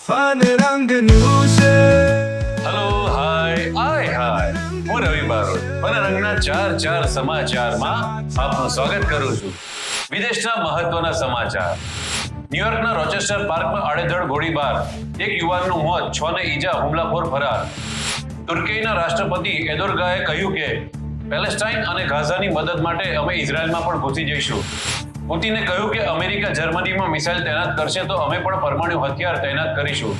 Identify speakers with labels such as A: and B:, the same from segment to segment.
A: Fun રંગનું છે
B: hello hi આય હું રવિ બારોટ ચાર ચાર સમાચારમાં આપનું સ્વાગત કરું છું વિદેશના મહત્વના સમાચાર ન્યુયોર્કના રોચેસ્ટર પાર્કમાં આડેધડ ગોળીબાર એક યુવાનનું મોત છ ને ઈજા હુમલાખોર ફરાર તુર્કીના રાષ્ટ્રપતિ એદોરગાએ કહ્યું કે પેલેસ્ટાઇન અને ગાઝાની મદદ માટે અમે ઇઝરાયલમાં પણ ઘૂસી જઈશું પુતિને કહ્યું કે અમેરિકા જર્મનીમાં મિસાઇલ તૈનાત કરશે તો અમે પણ પરમાણુ હથિયાર તૈનાત કરીશું.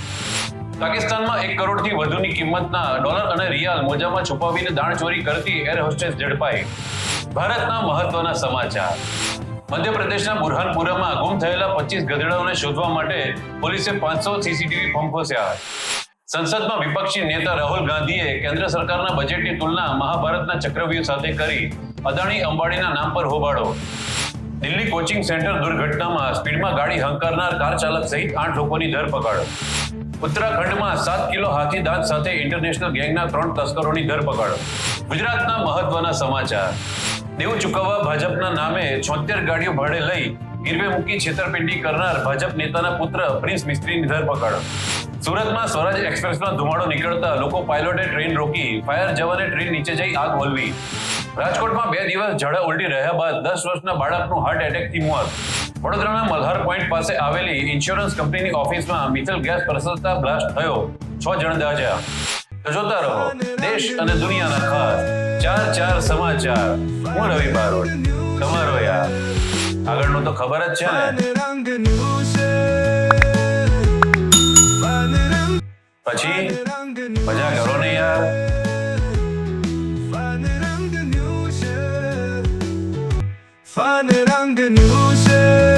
B: પાકિસ્તાનમાં એક કરોડથી વધુની કિંમતના ડોલર અને રિયાલ મોજામાં છુપાવીને દાણચોરી કરતી એર હોસ્ટેસ ઝડપાઈ. ભારતના મહત્વના સમાચાર. મધ્યપ્રદેશના બુરહાનપુરામાં ગુમ થયેલા પચીસ ગધેડાઓને શોધવા માટે પોલીસે પાંચસો સીસીટીવી ફંફોસ્યા સંસદમાં વિપક્ષી નેતા રાહુલ ગાંધીએ કેન્દ્ર સરકારના બજેટની તુલના મહાભારતના ચક્રવ્યૂહ સાથે કરી. અદાણી અંબાણીના નામ પર હોબાળો. દિલ્હી કોચિંગ સેન્ટર દુર્ઘટનામાં સ્પીડમાં ગાડી હંકારનાર કાર ચાલક સહિત આઠ લોકોની ધરપકડ. ઉત્તરાખંડમાં સાત કિલો હાથી દાંત સાથે ઇન્ટરનેશનલ ગેંગના ત્રણ તસ્કરોની ધરપકડ. ગુજરાતના મહત્વના સમાચાર. દેવું ચૂકવવા ભાજપના નામે છોતેર ગાડીઓ ભાડે લઈ ગીરવે મૂકી છેતરપિંડી કરનાર ભાજપ નેતાના પુત્ર પ્રિન્સ મિસ્ત્રીની ધરપકડ સુરતમાં સ્વરાજ એક્સપ્રેસમાં ધુમાડો નીકળતા લોકો પાયલોટે ટ્રેન રોકી, ફાયર જવાને ટ્રેન નીચે જઈ આગ હોલવી રાજકોટમાં બે દિવસ ઝાડા ઉલટી રહ્યા બાદ દસ વર્ષના બાળકનું હાર્ટ એટેકથી મોત. વડોદરાના મલ્હાર પોઈન્ટ પાસે આવેલી ઇન્સ્યોરન્સ કંપનીની ઓફિસમાં મિથલ ગેસ પ્રસરતા બ્લાસ્ટ થયો. છ જણ દાજ્યા જોતા રહો, દેશ અને દુનિયાના ખાસ ચાર ચાર સમાચાર. હું રવિ બારોટ. તમારો આગળનું તો ખબર જ છે ને. પછી મજા કરો ને યાર.
A: ફન રંગનું છે.